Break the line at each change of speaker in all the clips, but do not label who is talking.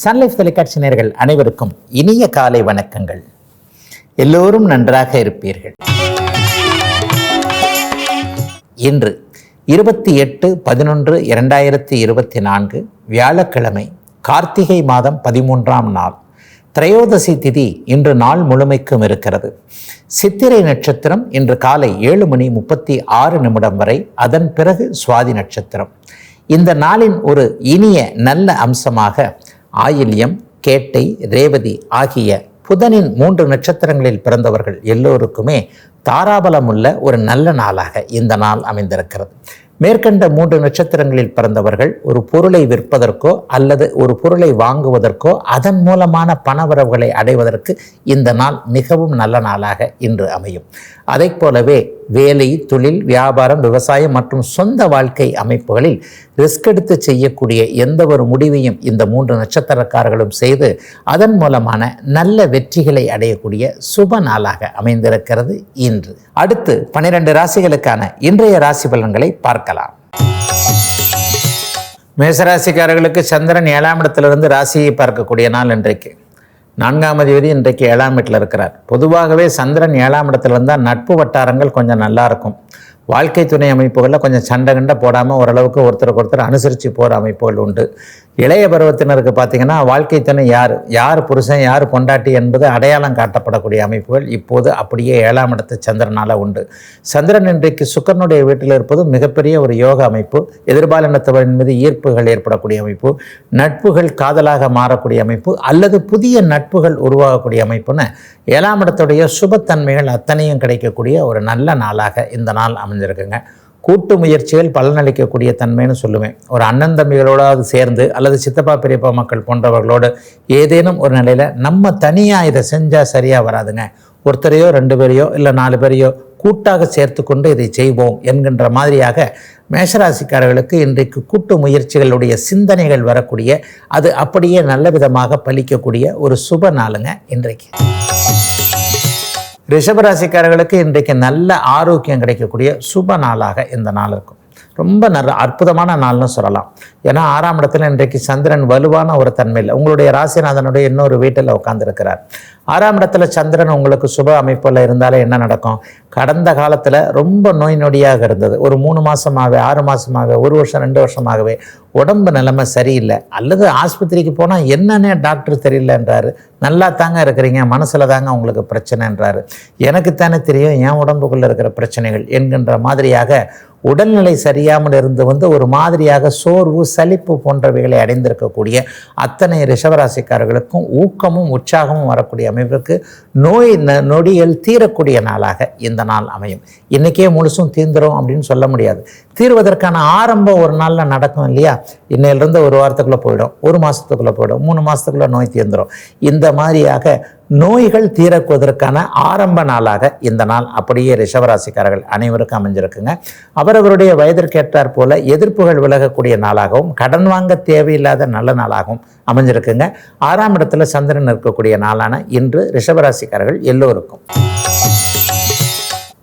Sun Life தொலைக்காட்சி நேர்கள் அனைவருக்கும் இனிய காலை வணக்கங்கள். எல்லோரும் நன்றாக இருப்பீர்கள். இன்று இருபத்தி எட்டு பதினொன்று இரண்டாயிரத்தி இருபத்தி நான்கு வியாழக்கிழமை கார்த்திகை மாதம் பதிமூன்றாம் நாள். திரையோதசி திதி இன்று நாள் முழுமைக்கும் இருக்கிறது. சித்திரை நட்சத்திரம் இன்று காலை ஏழு மணி முப்பத்தி ஆறு நிமிடம் வரை அதன் பிறகு சுவாதி நட்சத்திரம். இந்த நாளின் ஒரு இனிய நல்ல அம்சமாக ஆயில்யம் கேட்டை ரேவதி ஆகிய புதனின் மூன்று நட்சத்திரங்களில் பிறந்தவர்கள் எல்லோருக்குமே தாராபலமுள்ள ஒரு நல்ல நாளாக இந்த நாள் அமைந்திருக்கிறது. மேற்கண்ட மூன்று நட்சத்திரங்களில் பிறந்தவர்கள் ஒரு பொருளை விற்பதற்கோ அல்லது ஒரு பொருளை வாங்குவதற்கோ அதன் மூலமான பணவரவுகளை அடைவதற்கு இந்த நாள் மிகவும் நல்ல நாளாக இன்று அமையும். அதை போலவே வேலை தொழில் வியாபாரம் விவசாயம் மற்றும் சொந்த வாழ்க்கை அமைப்புகளில் ரிஸ்க் எடுத்து செய்யக்கூடிய எந்த ஒரு முடிவையும் இந்த மூன்று நட்சத்திரக்காரர்களும் செய்து அதன் மூலமான நல்ல வெற்றிகளை அடையக்கூடிய சுப நாளாக அமைந்திருக்கிறது இன்று. அடுத்து பனிரெண்டு ராசிகளுக்கான இன்றைய ராசி பலன்களை பார்க்கலாம். மேசராசிக்காரர்களுக்கு சந்திரன் ஏழாம் இடத்திலிருந்து ராசியை பார்க்கக்கூடிய நாள் இன்றைக்கு. நான்காம் அதிபதி இன்றைக்கு ஏழாம் வீட்டில் இருக்கிறார். பொதுவாகவே சந்திரன் ஏழாம் இடத்துல இருந்தால் நட்பு வட்டாரங்கள் கொஞ்சம் நல்லா இருக்கும். வாழ்க்கை துணை அமைப்புகளில் கொஞ்சம் சண்டை கண்டை போடாமல் ஓரளவுக்கு ஒருத்தருக்கு ஒருத்தர் அனுசரித்து போகிற அமைப்புகள் உண்டு. இளைய பருவத்தினருக்கு பார்த்தீங்கன்னா வாழ்க்கை துணை யார்? யார் புருஷன் யார் பொண்டாட்டி என்பது அடையாளம் காட்டப்படக்கூடிய அமைப்புகள் இப்போது அப்படியே ஏழாம் இடத்து சந்திரனால் உண்டு. சந்திரன் இன்றைக்கு சுக்கரனுடைய வீட்டில் இருப்பது மிகப்பெரிய ஒரு யோக அமைப்பு. எதிர்பாலினத்தவரின் மீது ஈர்ப்புகள் ஏற்படக்கூடிய அமைப்பு. நட்புகள் காதலாக மாறக்கூடிய அமைப்பு. அல்லது புதிய நட்புகள் உருவாகக்கூடிய அமைப்புன்னு ஏழாம் இடத்துடைய சுபத்தன்மைகள் அத்தனையும் கிடைக்கக்கூடிய ஒரு நல்ல நாளாக இந்த நாள் அமைஞ்சிருக்குங்க கூட்டு முயற்சிகள் பலனளிக்கக்கூடிய தன்மைன்னு சொல்லுவேன். ஒரு அண்ணன் தம்பிகளோடாவது சேர்ந்து அல்லது சித்தப்பா பெரியப்பா மக்கள் போன்றவர்களோடு ஏதேனும் ஒரு நிலையில் நம்ம தனியாக இதை செஞ்சால் சரியாக வராதுங்க. ஒருத்தரையோ ரெண்டு பேரையோ இல்லை நாலு பேரையோ கூட்டாக சேர்த்து கொண்டு இதை செய்வோம் என்கின்ற மாதிரியாக மேஷராசிக்காரர்களுக்கு இன்றைக்கு கூட்டு முயற்சிகளுடைய சிந்தனைகள் வரக்கூடிய அது அப்படியே நல்ல விதமாக பலிக்கக்கூடிய ஒரு சுப நாளுங்க இன்றைக்கு. ரிஷபராசிக்காரர்களுக்கு இன்றைக்கு நல்ல ஆரோக்கியம் கிடைக்கக்கூடிய சுப நாளாக இந்த நாள் இருக்கும். ரொம்ப நல்ல அற்புதமான நாள்னு சொல்லலாம். ஏன்னா ஆறாம் இடத்துல இன்றைக்கு சந்திரன் வலுவான ஒரு தன்மையில் உங்களுடைய ராசிநாதனுடைய இன்னொரு வீட்டில் உட்காந்துருக்கிறார் ஆறாம் இடத்துல சந்திரன் உங்களுக்கு சுப அமைப்பில் இருந்தாலே என்ன நடக்கும்? கடந்த காலத்தில் ரொம்ப நோய் நொடியாக இருந்தது. ஒரு மூணு மாதமாகவே ஆறு மாதமாகவே ஒரு வருஷம் ரெண்டு வருஷமாகவே உடம்பு நிலைமை சரியில்லை. அல்லது ஆஸ்பத்திரிக்கு போனால் என்னன்னே டாக்டர் தெரியலன்றாரு. நல்லா தாங்க இருக்கிறீங்க மனசில் தாங்க உங்களுக்கு பிரச்சனைன்றாரு. எனக்குத்தானே தெரியும் என் உடம்புக்குள்ளே இருக்கிற பிரச்சனைகள் என்கின்ற மாதிரியாக உடல்நிலை சரியாமல் இருந்து வந்து ஒரு மாதிரியாக சோர்வு சலிப்பு போன்றவைகளை அடைந்திருக்கக்கூடிய அத்தனை ரிஷவராசிக்காரர்களுக்கும் ஊக்கமும் உற்சாகமும் வரக்கூடிய அமைப்பிற்கு நோய் ந- நொடிகள் தீரக்கூடிய நாளாக இந்த நாள் அமையும். இன்றைக்கே முழுசும் தீர்ந்துடும் அப்படின்னு சொல்ல முடியாது. தீர்வதற்கான ஆரம்பம் ஒரு நாளில் நடக்கும் இல்லையா? இன்னையிலிருந்து ஒரு வாரத்துக்குள்ளே போயிடும் ஒரு மாதத்துக்குள்ளே போயிடும் மூணு மாதத்துக்குள்ளே நோய் தீர்ந்துடும் இந்த மாதிரியாக நோய்கள் தீரக்குவதற்கான ஆரம்ப நாளாக இந்த நாள். அப்படியே ரிஷவராசிக்காரர்கள் அனைவருக்கும் அமைஞ்சிருக்குங்க. அவரவருடைய வயதிற்கேற்றார் போல எதிர்ப்புகள் விலகக்கூடிய நாளாகவும் கடன் வாங்க தேவையில்லாத நல்ல நாளாகவும் அமைஞ்சிருக்குங்க. ஆறாம் இடத்துல சந்திரன் இருக்கக்கூடிய நாளான இன்று ரிஷபராசிக்காரர்கள் எல்லோருக்கும்.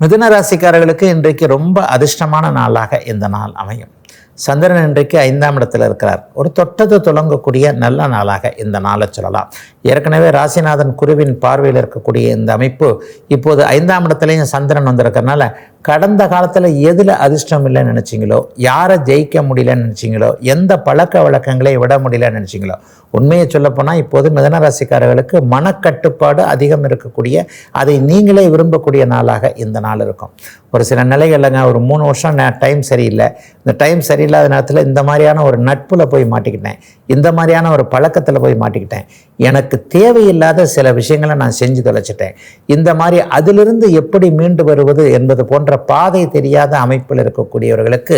மிதுன ராசிக்காரர்களுக்கு இன்றைக்கு ரொம்ப அதிர்ஷ்டமான நாளாக இந்த நாள் அமையும். சந்திரன் இன்றைக்கு ஐந்தாம் இடத்துல இருக்கிறார். ஒரு தொட்டது தொடங்கக்கூடிய நல்ல நாளாக இந்த நாளை சொல்லலாம். ஏற்கனவே ராசிநாதன் குருவின் பார்வையில் இருக்கக்கூடிய இந்த அமைப்பு இப்போது ஐந்தாம் இடத்துலையும் சந்திரன் வந்திருக்கறனால கடந்த காலத்தில் எதில் அதிர்ஷ்டம் இல்லைன்னு நினச்சிங்களோ யாரை ஜெயிக்க முடியலன்னு நினச்சிங்களோ எந்த பழக்க வழக்கங்களை விட முடியலன்னு நினச்சிங்களோ உண்மையை சொல்லப்போனால் இப்போது மிதனராசிக்காரர்களுக்கு மனக்கட்டுப்பாடு அதிகம் இருக்கக்கூடிய அதை நீங்களே விரும்பக்கூடிய நாளாக இந்த நாள் இருக்கும். ஒரு சில நிலைகள்லங்க ஒரு மூணு வருஷம் டைம் சரியில்லை. இந்த டைம் சரி சரியில்லாத நேரத்தில் இந்த மாதிரியான ஒரு நட்பில் போய் மாட்டிக்கிட்டேன். இந்த மாதிரியான ஒரு பழக்கத்தில் போய் மாட்டிக்கிட்டேன். எனக்கு தேவையில்லாத சில விஷயங்களை நான் செஞ்சு தொலைச்சிட்டேன். இந்த மாதிரி அதிலிருந்து எப்படி மீண்டு வருவது என்பது போன்ற பாதை தெரியாத அமைப்பில் இருக்கக்கூடியவர்களுக்கு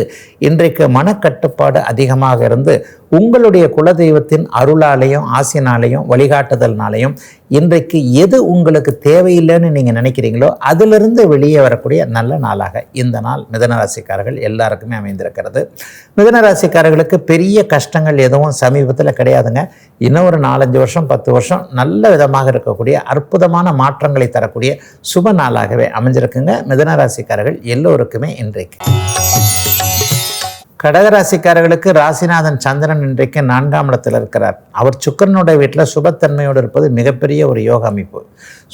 இன்றைக்கு மனக்கட்டுப்பாடு அதிகமாக இருந்து உங்களுடைய குலதெய்வத்தின் அருளாலையும் ஆசினாலையும் வழிகாட்டுதல்னாலையும் இன்றைக்கு எது உங்களுக்கு தேவையில்லைன்னு நீங்கள் நினைக்கிறீங்களோ அதிலிருந்து வெளியே வரக்கூடிய நல்ல நாளாக இந்த நாள் மிதனராசிக்காரர்கள் எல்லாருக்குமே அமைந்திருக்கிறது. மிதனராசிக்காரர்களுக்கு பெரிய கஷ்டங்கள் எதுவும் சமீபத்தில் கிடையாதுங்க. இன்னும் ஒரு நாலஞ்சு வருஷம் பத்து வருஷம் நல்ல விதமாக இருக்கக்கூடிய அற்புதமான மாற்றங்களை தரக்கூடிய சுப நாளாகவே அமைஞ்சிருக்குங்க. மிதனராசிக்காரர்கள் எல்லோருக்குமே இன்றைக்கு. கடகராசிக்காரர்களுக்கு ராசிநாதன் சந்திரன் இன்றைக்கு நான்காம் இடத்தில் இருக்கிறார். அவர் சுக்கரனுடைய வீட்டில் சுபத்தன்மையோடு இருப்பது மிகப்பெரிய ஒரு யோக அமைப்பு.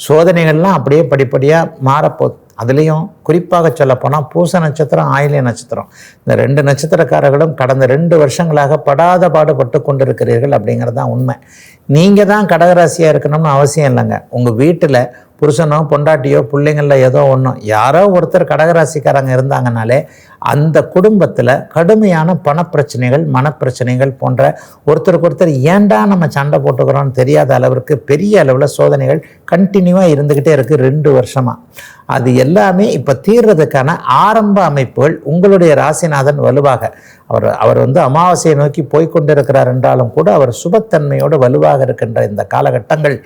சோதனைகள்லாம் அப்படியே படிப்படியாக மாறப்போகுது. அதுலேயும் குறிப்பாக சொல்லப்போனால் பூச நட்சத்திரம் ஆயிலிய நட்சத்திரம். இந்த ரெண்டு நட்சத்திரக்காரர்களும் கடந்த ரெண்டு வருஷங்களாக படாத பாடுபட்டு கொண்டிருக்கிறீர்கள் அப்படிங்கிறது தான் உண்மை. நீங்கள் தான் கடகராசியாக இருக்கணும்னு அவசியம் இல்லைங்க. உங்கள் வீட்டில் புருஷனோ பொண்டாட்டியோ பிள்ளைங்களில் ஏதோ ஒன்றும் யாரோ ஒருத்தர் கடகராசிக்காரங்க இருந்தாங்கனாலே அந்த குடும்பத்தில் கடுமையான பணப்பிரச்சனைகள் மனப்பிரச்சனைகள் போன்ற ஒருத்தருக்கு ஒருத்தர் ஏன்டா நம்ம சண்டை போட்டுக்கிறோம்னு தெரியாத அளவிற்கு பெரிய அளவில் சோதனைகள் கண்டினியூவாக இருந்துக்கிட்டே இருக்குது ரெண்டு வருஷமாக அது எல்லாமே இப்போ தீர்றதுக்கான ஆரம்ப அமைப்புகள் உங்களுடைய ராசிநாதன் வலுவாக அவர் அவர் வந்து அமாவாசையை நோக்கி போய்கொண்டிருக்கிறார் என்றாலும் கூட அவர் சுபத்தன்மையோடு வலுவாக இருக்கின்ற இந்த காலகட்டங்கள்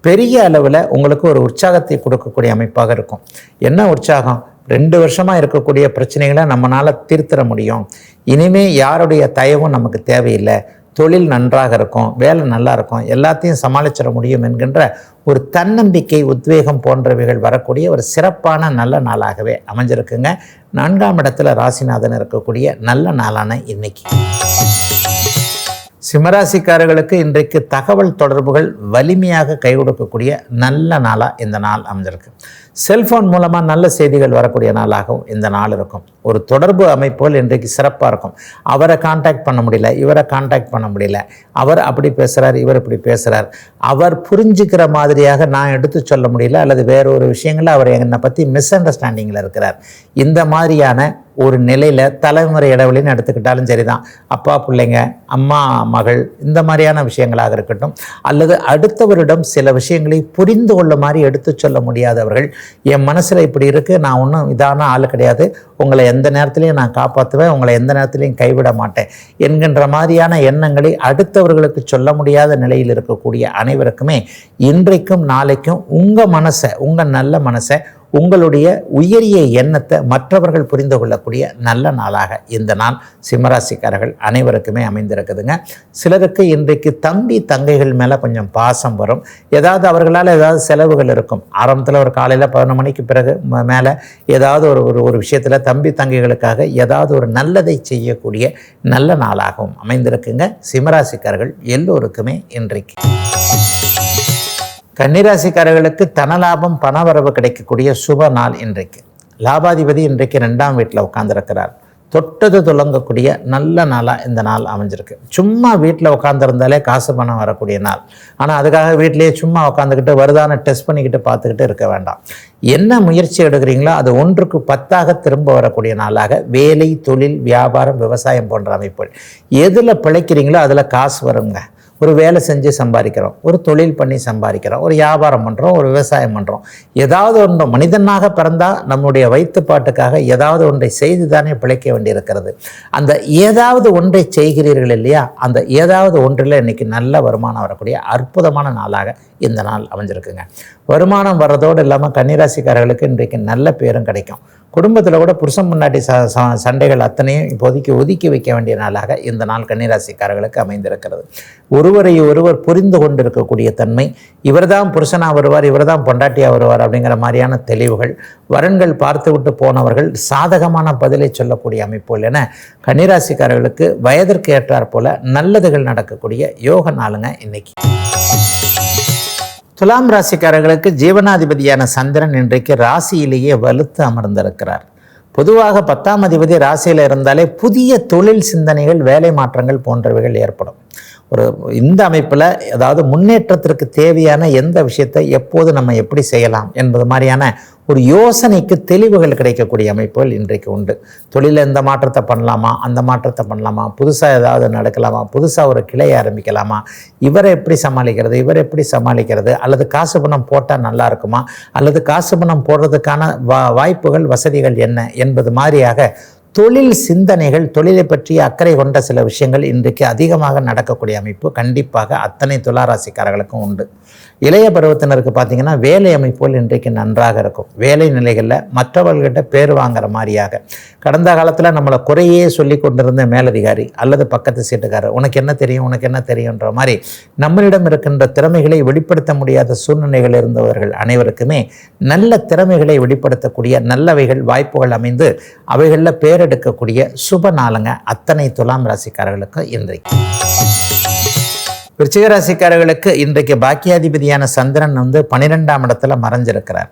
பெரிய அளவில் உங்களுக்கு ஒரு உற்சாகத்தை கொடுக்கக்கூடிய அமைப்பாக இருக்கும். என்ன உற்சாகம்? ரெண்டு வருஷமாக இருக்கக்கூடிய பிரச்சனைகளை நம்மளால் தீர்த்திட முடியும். இனிமேல் யாருடைய தயவும் நமக்கு தேவையில்லை. தொழில் நன்றாக இருக்கும் வேலை நல்லா இருக்கும் எல்லாத்தையும் சமாளிச்சிட முடியும் என்கின்ற ஒரு தன்னம்பிக்கை உத்வேகம் போன்றவைகள் வரக்கூடிய ஒரு சிறப்பான நல்ல நாளாகவே அமைஞ்சிருக்குங்க. நான்காம் இடத்துல ராசிநாதன் இருக்கக்கூடிய நல்ல நாளான இன்னைக்கு. சிம்மராசிக்காரர்களுக்கு இன்றைக்கு தகவல் தொடர்புகள் வலிமையாக கை கொடுக்கக்கூடிய நல்ல நாளாக இந்த நாள் அமைஞ்சிருக்கு. செல்ஃபோன் மூலமாக நல்ல செய்திகள் வரக்கூடிய நாளாகவும் இந்த நாள் இருக்கும். ஒரு தொடர்பு அமைப்புகள் இன்றைக்கு சிறப்பாக இருக்கும். அவரை காண்டாக்ட் பண்ண முடியல இவரை காண்டாக்ட் பண்ண முடியல. அவர் அப்படி பேசுகிறார் இவர் இப்படி பேசுகிறார் அவர் புரிஞ்சுக்கிற மாதிரியாக நான் எடுத்து சொல்ல முடியல அல்லது வேற ஒரு விஷயங்களில் அவர் என்னை பற்றி மிஸ் அண்டர்ஸ்டாண்டிங்கில் இருக்கிறார். இந்த மாதிரியான ஒரு நிலையில் தலைமுறை இடைவெளின்னு எடுத்துக்கிட்டாலும் சரிதான். அப்பா பிள்ளைங்க அம்மா மகள் இந்த மாதிரியான விஷயங்களாக இருக்கட்டும். அல்லது அடுத்தவரிடம் சில விஷயங்களை புரிந்து கொள்ள மாதிரி எடுத்து சொல்ல முடியாதவர்கள் என் மனசில் இப்படி இருக்குது நான் ஒன்றும் இதான ஆள் கிடையாது. உங்களை எந்த நேரத்துலையும் நான் காப்பாற்றுவேன் உங்களை எந்த நேரத்துலையும் கைவிட மாட்டேன் என்கின்ற மாதிரியான எண்ணங்களை அடுத்தவர்களுக்கு சொல்ல முடியாத நிலையில் இருக்கக்கூடிய அனைவருக்குமே இன்றைக்கும் நாளைக்கும் உங்கள் மனசை உங்கள் நல்ல மனசை உங்களுடைய உயரிய எண்ணத்தை மற்றவர்கள் புரிந்து கொள்ளக்கூடிய நல்ல நாளாக இந்த நாள் சிம்மராசிக்காரர்கள் அனைவருக்குமே அமைந்திருக்குதுங்க. சிலருக்கு இன்றைக்கு தம்பி தங்கைகள் மேலே கொஞ்சம் பாசம் வரும். ஏதாவது அவர்களால் ஏதாவது செலவுகள் இருக்கும். ஆரம்பத்தில் ஒரு காலையில் பதினொன்று மணிக்கு பிறகு மேலே ஏதாவது ஒரு ஒரு ஒரு விஷயத்தில் தம்பி தங்கைகளுக்காக ஏதாவது ஒரு நல்லதை செய்யக்கூடிய நல்ல நாளாகவும் அமைந்திருக்குங்க. சிம்மராசிக்காரர்கள் எல்லோருக்குமே இன்றைக்கு. கன்னிராசிக்காரர்களுக்கு தனலாபம் பணவரவு கிடைக்கக்கூடிய சுப நாள் இன்றைக்கு. லாபாதிபதி இன்றைக்கு ரெண்டாம் வீட்டில் உட்காந்துருக்கிறார் தொட்டது துளங்கக்கூடிய நல்ல நாளாக இந்த நாள் அமைஞ்சிருக்கு. சும்மா வீட்டில் உட்காந்துருந்தாலே காசு பணம் வரக்கூடிய நாள். ஆனால் அதுக்காக வீட்டிலேயே சும்மா உட்காந்துக்கிட்டு வருதான டெஸ்ட் பண்ணிக்கிட்டு பார்த்துக்கிட்டு இருக்க வேண்டாம். என்ன முயற்சி எடுக்கிறீங்களோ அது ஒன்றுக்கு பத்தாக திரும்ப வரக்கூடிய நாளாக வேலை தொழில் வியாபாரம் விவசாயம் போன்ற அமைப்புகள். எதில் பிழைக்கிறீங்களோ அதில் காசு வருங்க. ஒரு வேலை செஞ்சு சம்பாதிக்கிறோம் ஒரு தொழில் பண்ணி சம்பாதிக்கிறோம் ஒரு வியாபாரம் பண்ணுறோம் ஒரு விவசாயம் பண்ணுறோம் ஏதாவது ஒன்று மனிதனாக பிறந்தால் நம்முடைய வயிற்றுப்பாட்டுக்காக ஏதாவது ஒன்றை செய்து தானே பிழைக்க வேண்டியிருக்கிறது. அந்த ஏதாவது ஒன்றை செய்கிறீர்கள் இல்லையா? அந்த ஏதாவது ஒன்றில் இன்றைக்கி நல்ல வருமானம் வரக்கூடிய அற்புதமான நாளாக இந்த நாள் அமைஞ்சிருக்குங்க. வருமானம் வர்றதோடு இல்லாமல் கன்னிராசிக்காரர்களுக்கு இன்றைக்கு நல்ல பேரும் கிடைக்கும். குடும்பத்தில் கூட புருஷன் முன்னாடி ச சண்டைகள் அத்தனையும் இப்போதைக்கு ஒதுக்கி வைக்க வேண்டிய நாளாக இந்த நாள் கன்னிராசிக்காரர்களுக்கு அமைந்திருக்கிறது. ஒருவரை ஒருவர் புரிந்து கொண்டிருக்கக்கூடிய தன்மை இவர்தான் புருஷனாக வருவார் இவர்தான் பொண்டாட்டியாக வருவார் அப்படிங்கிற மாதிரியான தெளிவுகள் வரன்கள் பார்த்து விட்டு போனவர்கள் சாதகமான பதிலை சொல்லக்கூடிய அமைப்புகள் என கன்னிராசிக்காரர்களுக்கு வயதிற்கு ஏற்றாற்போல் நல்லதுகள் நடக்கக்கூடிய யோக நாளுங்க இன்னைக்கு. துலாம் ராசிக்காரர்களுக்கு ஜீவனாதிபதியான சந்திரன் இன்றைக்கு ராசியிலேயே வலுத்து அமர்ந்திருக்கிறார். பொதுவாக பத்தாம் அதிபதி ராசியில் இருந்தாலே புதிய தொழில் சிந்தனைகள் வேலை மாற்றங்கள் போன்றவைகள் ஏற்படும். ஒரு இந்த அமைப்பில் அதாவது முன்னேற்றத்திற்கு தேவையான எந்த விஷயத்தை எப்போது நம்ம எப்படி செய்யலாம் என்பது மாதிரியான ஒரு யோசனைக்கு தெளிவுகள் கிடைக்கக்கூடிய அமைப்புகள் இன்றைக்கு உண்டு. தொழிலில் இந்த மாற்றத்தை பண்ணலாமா? அந்த மாற்றத்தை பண்ணலாமா? புதுசாக ஏதாவது நடக்கலாமா? புதுசாக ஒரு கிளை ஆரம்பிக்கலாமா? இவரை எப்படி சமாளிக்கிறது? இவரை எப்படி சமாளிக்கிறது? அல்லது காசு பணம் போட்டால் நல்லா இருக்குமா? அல்லது காசு பணம் போடுறதுக்கான வா வாய்ப்புகள் வசதிகள் என்ன என்பது மாதிரியாக தொழில் சிந்தனைகள் தொழிலை பற்றிய அக்கறை கொண்ட சில விஷயங்கள் இன்றைக்கு அதிகமாக நடக்கக்கூடிய அமைப்பு கண்டிப்பாக அத்தனை துளாராசிக்காரர்களுக்கும் உண்டு. இளைய பருவத்தினருக்கு பார்த்தீங்கன்னா வேலை அமைப்புகள் இன்றைக்கு நன்றாக இருக்கும். வேலை நிலைகளில் மற்றவர்கள்கிட்ட பேர் வாங்குற மாதிரியாக. கடந்த காலத்தில் நம்மளை குறையே சொல்லி கொண்டிருந்த மேலதிகாரி அல்லது பக்கத்து சீட்டுக்காரர் உனக்கு என்ன தெரியும்? உனக்கு என்ன தெரியுன்ற மாதிரி நம்மளிடம் இருக்கின்ற திறமைகளை வெளிப்படுத்த முடியாத சூழ்நிலைகள் இருந்தவர்கள் அனைவருக்குமே நல்ல திறமைகளை வெளிப்படுத்தக்கூடிய நல்லவைகள் வாய்ப்புகள் அமைந்து அவைகளில் பேர் நகலெடுக்கக்கூடிய சுப நாளுங்க அத்தனை துலாம் ராசிக்காரர்களுக்கு இன்றைக்கு. விருச்சிக ராசிக்காரர்களுக்கு இன்றைக்கு பாக்கியாதிபதியான சந்திரன் வந்து பன்னிரெண்டாம் இடத்துல மறைஞ்சிருக்கிறார்.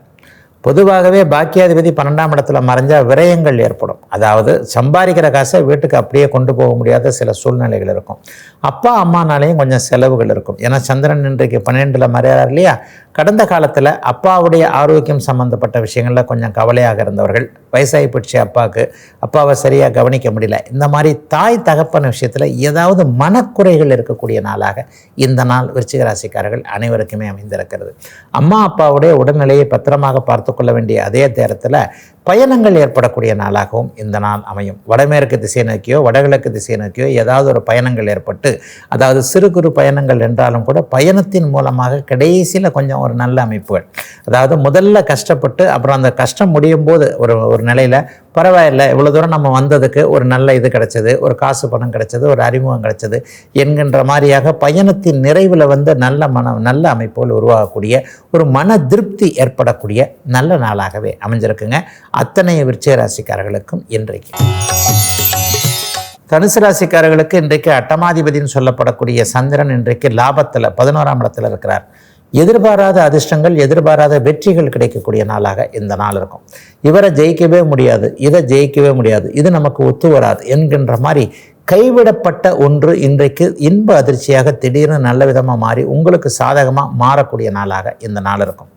பொதுவாகவே பாக்கியாதிபதி பன்னெண்டாம் இடத்துல மறைஞ்சா விரயங்கள் ஏற்படும். அதாவது சம்பாதிக்கிற காசை வீட்டுக்கு அப்படியே கொண்டு போக முடியாத சில சூழ்நிலைகள் இருக்கும். அப்பா அம்மானாலேயும் கொஞ்சம் செலவுகள் இருக்கும். ஏன்னா சந்திரன் இன்றைக்கு பன்னெண்டில் மறையார் இல்லையா? கடந்த காலத்தில் அப்பாவுடைய ஆரோக்கியம் சம்மந்தப்பட்ட விஷயங்களில் கொஞ்சம் கவலையாக இருந்தவர்கள் வயசாகி போச்சு அப்பாவுக்கு அப்பாவை சரியாக கவனிக்க முடியல. இந்த மாதிரி தாய் தகப்பன விஷயத்தில் ஏதாவது மனக்குறைகள் இருக்கக்கூடிய நாளாக இந்த நாள் விருச்சிக ராசிக்காரர்கள் அனைவருக்குமே அமைந்திருக்கிறது. அம்மா அப்பாவுடைய உடல்நிலையை பத்திரமாக பார்த்து கொள்ள வேண்டிய அதே நேரத்தில் பயணங்கள் ஏற்படக்கூடிய நாளாகவும் இந்த நாள் அமையும். வடமேற்கு திசை நோக்கியோ வடகிழக்கு திசை நோக்கியோ ஏதாவது ஒரு பயணங்கள் ஏற்பட்டு அதாவது சிறு குறு பயணங்கள் என்றாலும் கூட பயணத்தின் மூலமாக கடைசியில் கொஞ்சம் ஒரு நல்ல அமைப்புகள். அதாவது முதல்ல கஷ்டப்பட்டு அப்புறம் அந்த கஷ்டம் முடியும் போது ஒரு ஒரு நிலையில் பரவாயில்ல இவ்வளோ தூரம் நம்ம வந்ததுக்கு ஒரு நல்ல இது கிடைச்சது ஒரு காசு பணம் கிடைச்சது ஒரு அறிமுகம் கிடைச்சது என்கின்ற மாதிரியாக பயணத்தின் நிறைவில் வந்து நல்ல மன நல்ல அமைப்புகள் உருவாகக்கூடிய ஒரு மன திருப்தி ஏற்படக்கூடிய நல்ல நல்ல நாளாகவே அமைஞ்சிருக்குங்க. அத்தனை விருச்சிக ராசிக்காரர்களுக்கும் இன்றைக்கு. தனுசு ராசிக்காரர்களுக்கு இன்றைக்கு அட்டமாதிபதினு சொல்லப்படக்கூடிய சந்திரன் இன்றைக்கு லாபத்தில் பதினோராம் இடத்துல இருக்கிறார். எதிர்பாராத அதிர்ஷ்டங்கள் எதிர்பாராத வெற்றிகள் கிடைக்கக்கூடிய நாளாக இந்த நாள் இருக்கும். இவரை ஜெயிக்கவே முடியாது இதை ஜெயிக்கவே முடியாது இது நமக்கு ஒத்து வராது என்கின்ற மாதிரி கைவிடப்பட்ட ஒன்று இன்றைக்கு இன்ப அதிர்ச்சியாக திடீர்னு நல்ல விதமாக மாறி உங்களுக்கு சாதகமாக மாறக்கூடிய நாளாக இந்த நாள் இருக்கும்.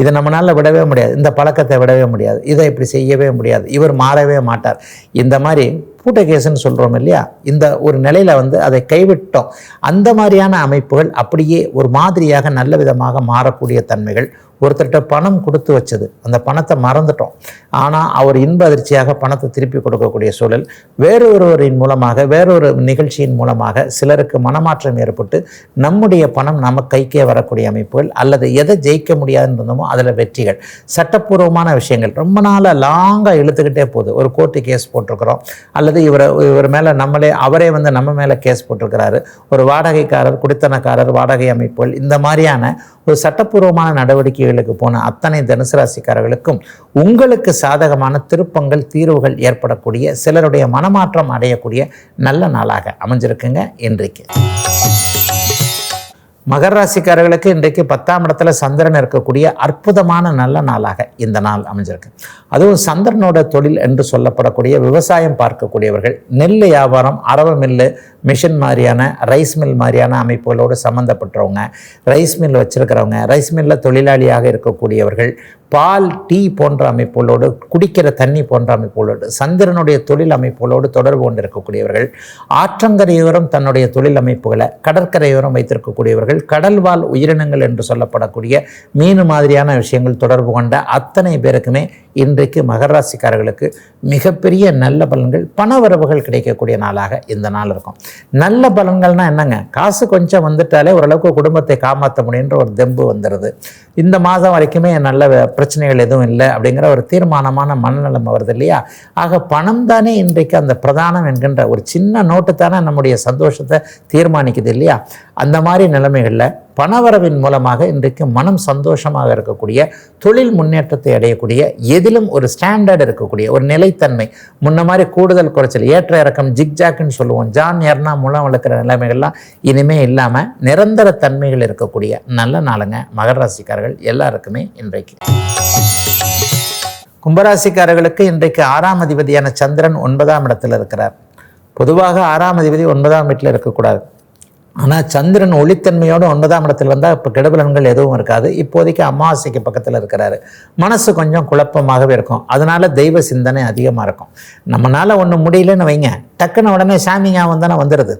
இதை நம்மளால் விடவே முடியாது. இந்த பழக்கத்தை விடவே முடியாது. இதை இப்படி செய்யவே முடியாது. இவர் மாறவே மாட்டார். இந்த மாதிரி பூட்ட சொல்கிறோம் இல்லையா? இந்த ஒரு நிலையில் வந்து அதை கைவிட்டோம். அந்த மாதிரியான அமைப்புகள் அப்படியே ஒரு மாதிரியாக நல்ல விதமாக மாறக்கூடிய தன்மைகள். ஒருத்தர்கிட்ட பணம் கொடுத்து வச்சது. அந்த பணத்தை மறந்துட்டோம். ஆனால் அவர் இன்ப அதிர்ச்சியாக பணத்தை திருப்பி கொடுக்கக்கூடிய சூழல் வேறு ஒருவரின் மூலமாக வேறொரு நிகழ்ச்சியின் மூலமாக சிலருக்கு மனமாற்றம் ஏற்பட்டு நம்முடைய பணம் நம்ம கைக்கே வரக்கூடிய அமைப்புகள் அல்லது எதை ஜெயிக்க முடியாதுன்னு இருந்தோமோ அதில் வெற்றிகள். சட்டப்பூர்வமான விஷயங்கள். ரொம்ப நாளாக லாங்காக இழுத்துக்கிட்டே போகுது. ஒரு கோர்ட்டு கேஸ் போட்டிருக்கிறோம். அல்லது இவரை இவர் மேலே நம்மளே அவரே வந்து நம்ம மேலே கேஸ் போட்டிருக்கிறாரு. ஒரு வாடகைக்காரர் குடித்தனக்காரர் வாடகை அமைப்புகள் இந்த மாதிரியான ஒரு சட்டப்பூர்வமான நடவடிக்கைகளுக்கு போன அத்தனை தனுசு ராசிக்காரர்களுக்கும் உங்களுக்கு சாதகமான திருப்பங்கள் தீர்வுகள் ஏற்படக்கூடிய சிலருடைய மனமாற்றம் அடையக்கூடிய நல்ல நாளாக அமைஞ்சிருக்குங்க இன்றைக்கு. மகர ராசிக்காரர்களுக்கு இன்றைக்கு பத்தாம் இடத்துல சந்திரன் இருக்கக்கூடிய அற்புதமான நல்ல நாளாக இந்த நாள் அமைஞ்சிருக்கு. அதுவும் சந்திரனோட தொழில் என்று சொல்லப்படக்கூடிய விவசாயம் பார்க்கக்கூடியவர்கள் நெல் வியாபாரம் அரவ மில்லு மிஷின் மாதிரியான ரைஸ் மில் மாதிரியான அமைப்புகளோடு சம்மந்தப்பட்டவங்க ரைஸ் மில் வச்சுருக்கிறவங்க ரைஸ் மில்லில் தொழிலாளியாக இருக்கக்கூடியவர்கள் பால் டீ போன்ற அமைப்புகளோடு குடிக்கிற தண்ணி போன்ற அமைப்புகளோடு சந்திரனுடைய தொழில் அமைப்புகளோடு தொடர்பு கொண்டு இருக்கக்கூடியவர்கள் ஆற்றங்கரையோரம் தன்னுடைய தொழில் அமைப்புகளை கடற்கரையோரம் வைத்திருக்கக்கூடியவர்கள் கடல்வாழ் உயிரினங்கள் என்று சொல்லப்படக்கூடிய மீன் மாதிரியான விஷயங்கள் தொடர்பு கொண்ட அத்தனை பேருக்குமே இன்றைக்கு மகராசிக்காரர்களுக்கு மிகப்பெரிய நல்ல பலன்கள் பண வரவுகள் கிடைக்கக்கூடிய நாளாக இந்த நாள் இருக்கும். நல்ல பலன்கள்னா என்னங்க? காசு கொஞ்சம் வந்துட்டாலே ஓரளவுக்கு குடும்பத்தை காமாற்ற முடியுன்ற ஒரு தெம்பு வந்துடுது இந்த மாதம் வரைக்குமே நல்ல பிரச்சனைகள் எதுவும் இல்லை அப்படிங்கிற ஒரு தீர்மானமான மனநலம் வருது இல்லையா? ஆக பணம் தானே இன்றைக்கு அந்த பிரதானம் என்கின்ற ஒரு சின்ன நோட்டு தானே நம்முடைய சந்தோஷத்தை தீர்மானிக்குது இல்லையா? அந்த மாதிரி நிலைமைகளில் பணவரவின் மூலமாக இன்றைக்கு மனம் சந்தோஷமாக இருக்கக்கூடிய தொழில் முன்னேற்றத்தை அடையக்கூடிய எதிலும் ஒரு ஸ்டாண்டர்ட் இருக்கக்கூடிய ஒரு நிலைத்தன்மை. முன்ன மாதிரி கூடுதல் குறைச்சல் ஏற்ற இறக்கம் ஜிக்ஜாக்குன்னு சொல்லுவோம். ஜான் ஏர்னா மூலம் வளர்க்குற நிலைமைகள்லாம் இனிமே இல்லாமல் நிரந்தர தன்மைகள் இருக்கக்கூடிய நல்ல நாளுங்க. மகர ராசிக்காரர்கள் எல்லாருக்குமே இன்றைக்கு. கும்பராசிக்காரர்களுக்கு இன்றைக்கு ஆறாம் அதிபதியான சந்திரன் ஒன்பதாம் இடத்துல இருக்கிறார். பொதுவாக ஆறாம் அதிபதி ஒன்பதாம் வீட்டில் இருக்கக்கூடாது. ஆனால் சந்திரன் ஒளித்தன்மையோடு ஒன்பதாம் இடத்தில் வந்தால் இப்போ கெடுபலன்கள் எதுவும் இருக்காது. இப்போதைக்கு அமாவாசைக்கு பக்கத்தில் இருக்கிறாரு. மனசு கொஞ்சம் குழப்பமாகவே இருக்கும். அதனால தெய்வ சிந்தனை அதிகமாக இருக்கும். நம்மளால் ஒன்று முடியலன்னு வைங்க. டக்குன்னு உடனே சாமி ஞாபகம் தானே வந்துடுது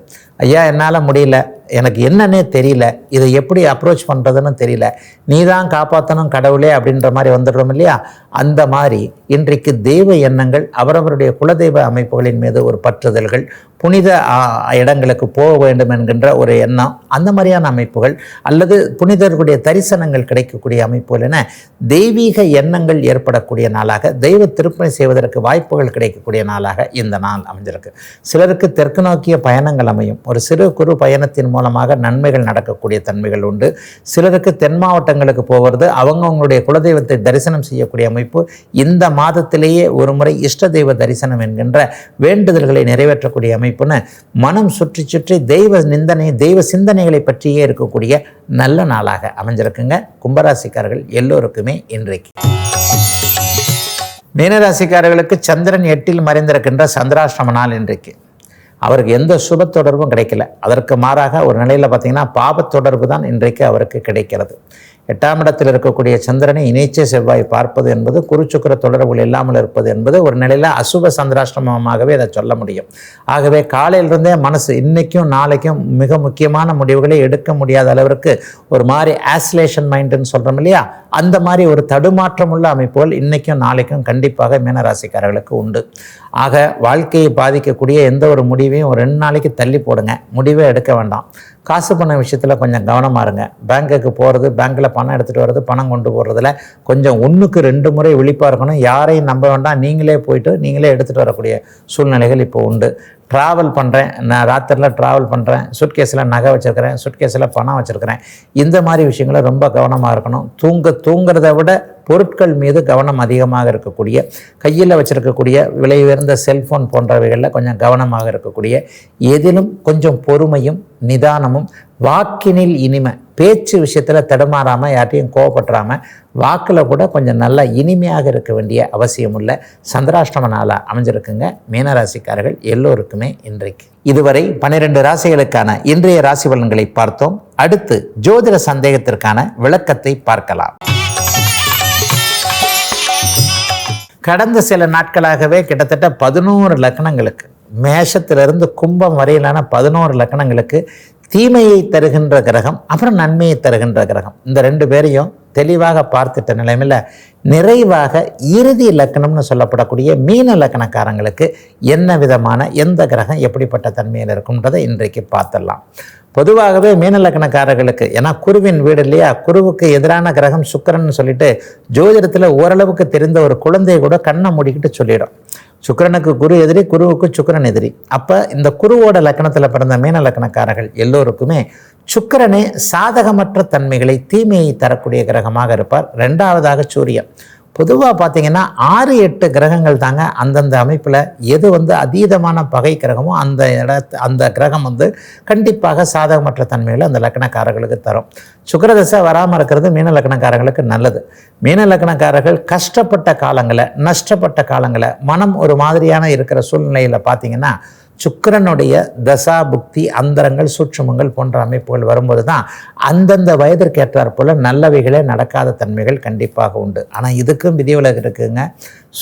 ஐயா என்னால் முடியல. எனக்கு என்னன்னே தெரியல. இதை எப்படி அப்ரோச் பண்ணுறதுன்னு தெரியல. நீ தான் காப்பாற்றணும் கடவுளே அப்படின்ற மாதிரி வந்துடுறோம் இல்லையா? அந்த மாதிரி இன்றைக்கு தெய்வ எண்ணங்கள் அவரவருடைய குலதெய்வ அமைப்புகளின் மீது ஒரு பற்றுதல்கள் புனித இடங்களுக்கு போக வேண்டும் என்கின்ற ஒரு எண்ணம் அந்த மாதிரியான அமைப்புகள் அல்லது புனிதர்களுடைய தரிசனங்கள் கிடைக்கக்கூடிய அமைப்புகள் என தெய்வீக எண்ணங்கள் ஏற்படக்கூடிய நாளாக தெய்வ திருப்பணி செய்வதற்கு வாய்ப்புகள் கிடைக்கக்கூடிய நாளாக இந்த நாள் அமைஞ்சிருக்கு. சிலருக்கு தெற்கு நோக்கிய பயணங்கள் அமையும். ஒரு சிறு குறு பயணத்தின் மூலமாக நன்மைகள் நடக்கக்கூடிய தன்மைகள் உண்டு. சிலருக்கு தென் மாவட்டங்களுக்கு போவது அவங்கவுங்களுடைய குலதெய்வத்தை தரிசனம் செய்யக்கூடிய அமைப்பு இந்த மாதத்திலேயே ஒரு முறை இஷ்ட தெய்வ தரிசனம் என்கின்ற வேண்டுதல்களை நிறைவேற்றக்கூடிய அமைப்பு அமைப்புன்னு மனம் சுற்றி சுற்றி தெய்வ நிந்தனை தெய்வ சிந்தனைகளை பற்றியே இருக்கக்கூடிய நல்ல நாளாக அமைஞ்சிருக்குங்க. கும்பராசிக்காரர்கள் எல்லோருக்குமே இன்றைக்கு. மீனராசிக்காரர்களுக்கு சந்திரன் எட்டில் மறைந்திருக்கின்ற சந்திராஷ்டம நாள் இன்றைக்கு. அவருக்கு எந்த சுப தொடர்பும் கிடைக்கல. அதற்கு மாறாக ஒரு நிலையில் பார்த்தீங்கன்னா பாபத் தொடர்பு தான் இன்றைக்கு அவருக்கு கிடைக்கிறது. எட்டாம் இடத்தில் இருக்கக்கூடிய சந்திரனை இணைச்ச செவ்வாய் பார்ப்பது என்பது குருச்சுக்கர தொடர்புகள் இல்லாமல் இருப்பது என்பது ஒரு நிலையில் அசுப சந்திராஷ்டமமாகவே அதை சொல்ல முடியும். ஆகவே காலையிலிருந்தே மனசு இன்றைக்கும் நாளைக்கும் மிக முக்கியமான முடிவுகளை எடுக்க முடியாத அளவிற்கு ஒரு மாதிரி ஆசிலேஷன் மைண்டுன்னு சொல்கிறோம் இல்லையா? அந்த மாதிரி ஒரு தடுமாற்றமுள்ள அமைப்புகள் இன்றைக்கும் நாளைக்கும் கண்டிப்பாக மீனராசிக்காரர்களுக்கு உண்டு. ஆக வாழ்க்கையை பாதிக்கக்கூடிய எந்த ஒரு முடிவையும் ஒரு ரெண்டு நாளைக்கு தள்ளி போடுங்க. முடிவே எடுக்க வேண்டாம். காசு பண விஷயத்தில் கொஞ்சம் கவனமாக இருங்க. பேங்க்குக்கு போகிறது பேங்க்கில் பணம் எடுத்துகிட்டு வர்றது பணம் கொண்டு போகிறதுல கொஞ்சம் ஒன்றுக்கு ரெண்டு முறை விழிப்பாக இருக்கணும். யாரையும் நம்ப வேண்டாம். நீங்களே போயிட்டு நீங்களே எடுத்துகிட்டு வரக்கூடிய சூழ்நிலைகள் இப்போ உண்டு. ட்ராவல் பண்ணுறேன் நான் ராத்திரியில் ட்ராவல் பண்ணுறேன் சுட்கேஸில் நகை வச்சுருக்கிறேன். சுட்கேஸில் பணம் வச்சுருக்கிறேன். இந்த மாதிரி விஷயங்கள ரொம்ப கவனமாக இருக்கணும். தூங்க தூங்குறத விட பொருட்கள் மீது கவனம் அதிகமாக இருக்கக்கூடிய கையில் வச்சிருக்கக்கூடிய விலை உயர்ந்த செல்ஃபோன் போன்றவைகளில் கொஞ்சம் கவனமாக இருக்கக்கூடிய எதிலும் கொஞ்சம் பொறுமையும் நிதானமும் வாக்கினில் இனிமை பேச்சு விஷயத்தில் தடுமாறாமல் யார்ட்டையும் கோவப்பட்டுறாமல் வாக்கில் கூட கொஞ்சம் நல்லா இனிமையாக இருக்க வேண்டிய அவசியம் உள்ள சந்திராஷ்டம நாளாக அமைஞ்சிருக்குங்க. மீனராசிக்காரர்கள் எல்லோருக்குமே இன்றைக்கு. இதுவரை பன்னிரெண்டு ராசிகளுக்கான இன்றைய ராசி பலன்களை பார்த்தோம். அடுத்து ஜோதிட சந்தேகத்திற்கான விளக்கத்தை பார்க்கலாம். கடந்த சில நாட்களாகவே கிட்டத்தட்ட பதினோரு லக்கணங்களுக்கு மேஷத்திலிருந்து கும்பம் வரையிலான பதினோரு லக்கணங்களுக்கு தீமையை தருகின்ற கிரகம் அப்புறம் நன்மையை தருகின்ற கிரகம். இந்த ரெண்டு பேரையும் தெளிவாக பார்த்துட்ட நிலைமையில் நிறைவாக இறுதி லக்கணம்னு சொல்லப்படக்கூடிய மீன லக்கணக்காரங்களுக்கு என்ன விதமான எந்த கிரகம் எப்படிப்பட்ட தன்மையில் இருக்கும்ன்றதை இன்றைக்கு பார்த்துடலாம். பொதுவாகவே மீன லக்கணக்காரர்களுக்கு ஏன்னா குருவின் வீடு இல்லையா குருவுக்கு எதிரான கிரகம் சுக்கிரன்னு சொல்லிட்டு ஜோதிடத்தில் ஓரளவுக்கு தெரிந்த ஒரு குழந்தைய கூட கண்ணை மூடிக்கிட்டு சொல்லிடும். சுக்கிரனுக்கு குரு எதிரி குருவுக்கு சுக்கரன் எதிரி. அப்போ இந்த குருவோட லக்கணத்தில் பிறந்த மீன லக்கணக்காரர்கள் எல்லோருக்குமே சுக்கிரனே சாதகமற்ற தன்மைகளை தீமையை தரக்கூடிய கிரகமாக இருப்பார். ரெண்டாவதாக சூரியன். பொதுவாக பார்த்தீங்கன்னா ஆறு எட்டு கிரகங்கள் தாங்க அந்தந்த அமைப்பில் எது வந்து அதீதமான பகை கிரகமோ அந்த இடத்து அந்த கிரகம் வந்து கண்டிப்பாக சாதகமற்ற தன்மையில் அந்த லக்கணக்காரர்களுக்கு தரும். சுக்கரதசை வராமல் இருக்கிறது மீன லக்கணக்காரர்களுக்கு நல்லது. மீன லக்கணக்காரர்கள் கஷ்டப்பட்ட காலங்களை நஷ்டப்பட்ட காலங்களை மனம் ஒரு மாதிரியான இருக்கிற சூழ்நிலையில் பார்த்தீங்கன்னா சுக்கரனுடைய தசா புக்தி அந்தரங்கள் சூட்சுமங்கள் போன்ற அமைப்புகள் வரும்போது தான் அந்தந்த வயதிற்கு ஏற்றாற் போல நல்லவைகளே நடக்காத தன்மைகள் கண்டிப்பாக உண்டு. ஆனால் இதுக்கும் விதிவிலக்கு இருக்குங்க.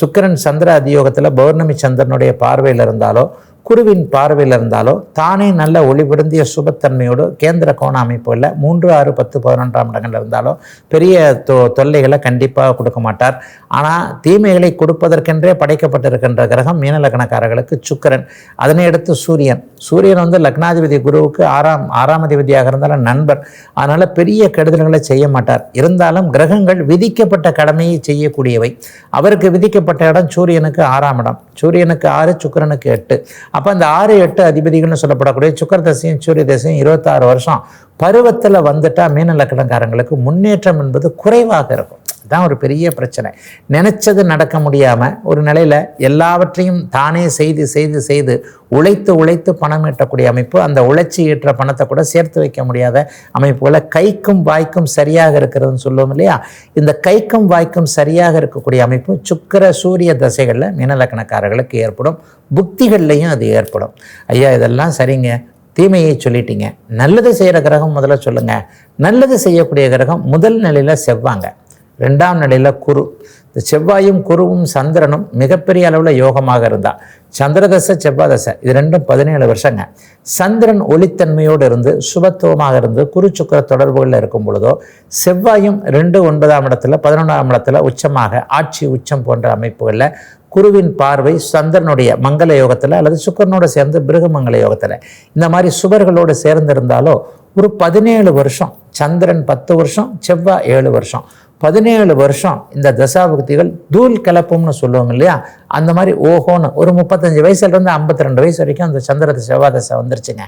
சுக்கரன் சந்திர அதியோகத்தில் பௌர்ணமி சந்திரனுடைய பார்வையில் இருந்தாலோ குருவின் பார்வையில் இருந்தாலோ தானே நல்ல ஒளிபுருந்திய சுபத்தன்மையோடு கேந்திர கோண அமைப்புகளில் மூன்று ஆறு பத்து பதினொன்றாம் இடங்கள் இருந்தாலோ பெரிய தொ தொல்லைகளை கண்டிப்பாக கொடுக்க மாட்டார். ஆனால் தீமைகளை கொடுப்பதற்கென்றே படைக்கப்பட்டிருக்கின்ற கிரகம் மீனலக்கணக்காரர்களுக்கு சுக்கிரன். அதனை அடுத்து சூரியன். சூரியன் வந்து லக்னாதிபதி குருவுக்கு ஆறாம் ஆறாம் அதிபதியாக இருந்தாலும் நண்பர். அதனால் பெரிய கெடுதல்களை செய்ய மாட்டார். இருந்தாலும் கிரகங்கள் விதிக்கப்பட்ட கடமையை செய்யக்கூடியவை. அவருக்கு விதிக்கப்பட்ட இடம் சூரியனுக்கு ஆறாம் இடம். சூரியனுக்கு ஆறு சுக்கிரனுக்கு எட்டு. அப்போ அந்த ஆறு எட்டு அதிபதிகள்னு சொல்லப்படக்கூடிய சுக்கர தசையும் சூரிய தசையும் இருபத்தாறு வருஷம் பருவத்தில் வந்துட்டால் மீன லக்கணக்காரங்களுக்கு முன்னேற்றம் என்பது குறைவாக இருக்கும். தான் ஒரு பெரிய பிரச்சனை. நினைச்சது நடக்க முடியாமல் ஒரு நிலையில் எல்லாவற்றையும் தானே செய்து செய்து செய்து உழைத்து உழைத்து பணம் ஈட்டக்கூடிய அமைப்பு அந்த உழைச்சி ஈட்டுற பணத்தை கூட சேர்த்து வைக்க முடியாத அமைப்புகளை கைக்கும் வாய்க்கும் சரியாக இருக்கிறதுன்னு சொல்லுவோம் இல்லையா? இந்த கைக்கும் வாய்க்கும் சரியாக இருக்கக்கூடிய அமைப்பு சுக்கிர சூரிய தசைகளில் மீனலக்கணக்காரர்களுக்கு ஏற்படும். புக்திகள்லையும் அது ஏற்படும். ஐயா இதெல்லாம் சரிங்க. தீமையை சொல்லிட்டீங்க. நல்லது செய்கிற கிரகம் முதல்ல சொல்லுங்கள் நல்லது செய்யக்கூடிய கிரகம் முதல் நிலையில் செவ்வாங்க. ரெண்டாம் நிலையில் குரு. இந்த செவ்வாயும் குருவும் சந்திரனும் மிகப்பெரிய அளவில் யோகமாக இருந்தால் சந்திரதசை செவ்வாதசை இது ரெண்டும் பதினேழு வருஷங்க. சந்திரன் ஒளித்தன்மையோடு இருந்து சுபத்துவமாக இருந்து குரு சுக்கர தொடர்புகளில் இருக்கும் பொழுதோ செவ்வாயும் ரெண்டு ஒன்பதாம் இடத்துல பதினொன்றாம் இடத்துல உச்சமாக ஆட்சி உச்சம் போன்ற அமைப்புகளில் குருவின் பார்வை சந்திரனுடைய மங்கள யோகத்தில் அல்லது சுக்கரனோட சேர்ந்து பிருகமங்கல யோகத்தில். இந்த மாதிரி சுவர்களோடு சேர்ந்திருந்தாலோ ஒரு பதினேழு வருஷம் சந்திரன் பத்து வருஷம் செவ்வாய் ஏழு வருஷம். பதினேழு வருஷம் இந்த தசாபக்திகள் தூள் கிளப்பும்னு சொல்லுவாங்க இல்லையா? அந்த மாதிரி ஓஹோன்னு ஒரு முப்பத்தஞ்சு வயசுலேருந்து ஐம்பத்தி ரெண்டு வயசு வரைக்கும் அந்த சந்திர செவ்வாய் தசை வந்துருச்சுங்க.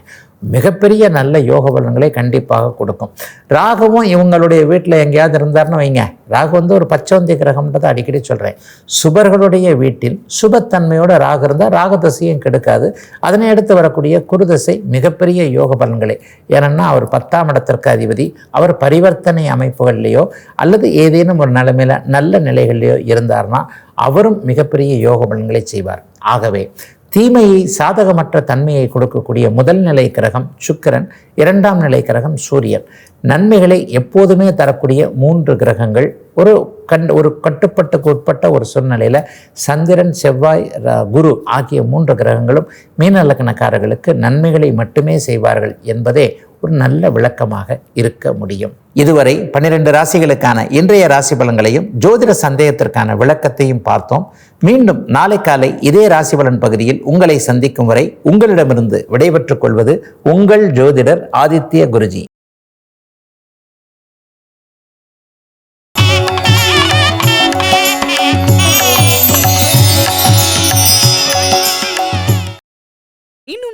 மிகப்பெரிய நல்ல யோக பலன்களை கண்டிப்பாக கொடுக்கும். ராகுவும் இவங்களுடைய வீட்டில் எங்கேயாவது இருந்தாருன்னு வைங்க. ராகு வந்து ஒரு பச்சவந்தி கிரகம்ன்றதை அடிக்கடி சொல்கிறேன் சுபர்களுடைய வீட்டில் சுபத்தன்மையோட ராகு இருந்தால் ராகதசையும் கெடுக்காது. அதனை அடுத்து வரக்கூடிய குருதசை மிகப்பெரிய யோக பலன்களை. ஏனென்னா அவர் பத்தாம் இடத்திற்கு அதிபதி. அவர் பரிவர்த்தனை அமைப்புகள்லையோ அல்லது ஏதேனும் ஒரு நிலைமையில் நல்ல நிலைகள்லையோ இருந்தார்னா அவரும் மிகப்பெரிய யோக பலன்களை செய்வார். ஆகவே தீமையை சாதகமற்ற தன்மையை கொடுக்கக்கூடிய முதல் நிலை கிரகம் சுக்கிரன் இரண்டாம் நிலை கிரகம் சூரியன். நன்மைகளை எப்போதுமே தரக்கூடிய மூன்று கிரகங்கள் ஒரு கண் ஒரு கட்டுப்பட்டுக்கு உட்பட்ட ஒரு சூழ்நிலையில் சந்திரன் செவ்வாய் ர- குரு ஆகிய மூன்று கிரகங்களும் மீன லக்னக்காரர்களுக்கு நன்மைகளை மட்டுமே செய்வார்கள் என்பதே ஒரு நல்ல விளக்கமாக இருக்க முடியும். இதுவரை பன்னிரண்டு ராசிகளுக்கான இன்றைய ராசி பலன்களையும் ஜோதிட சந்தேகத்திற்கான விளக்கத்தையும் பார்த்தோம். மீண்டும் நாளை காலை இதே ராசி பலன் பகுதியில் உங்களை சந்திக்கும் வரை உங்களிடமிருந்து விடைபெற்றுக் கொள்வது உங்கள் ஜோதிடர் ஆதித்ய குருஜி.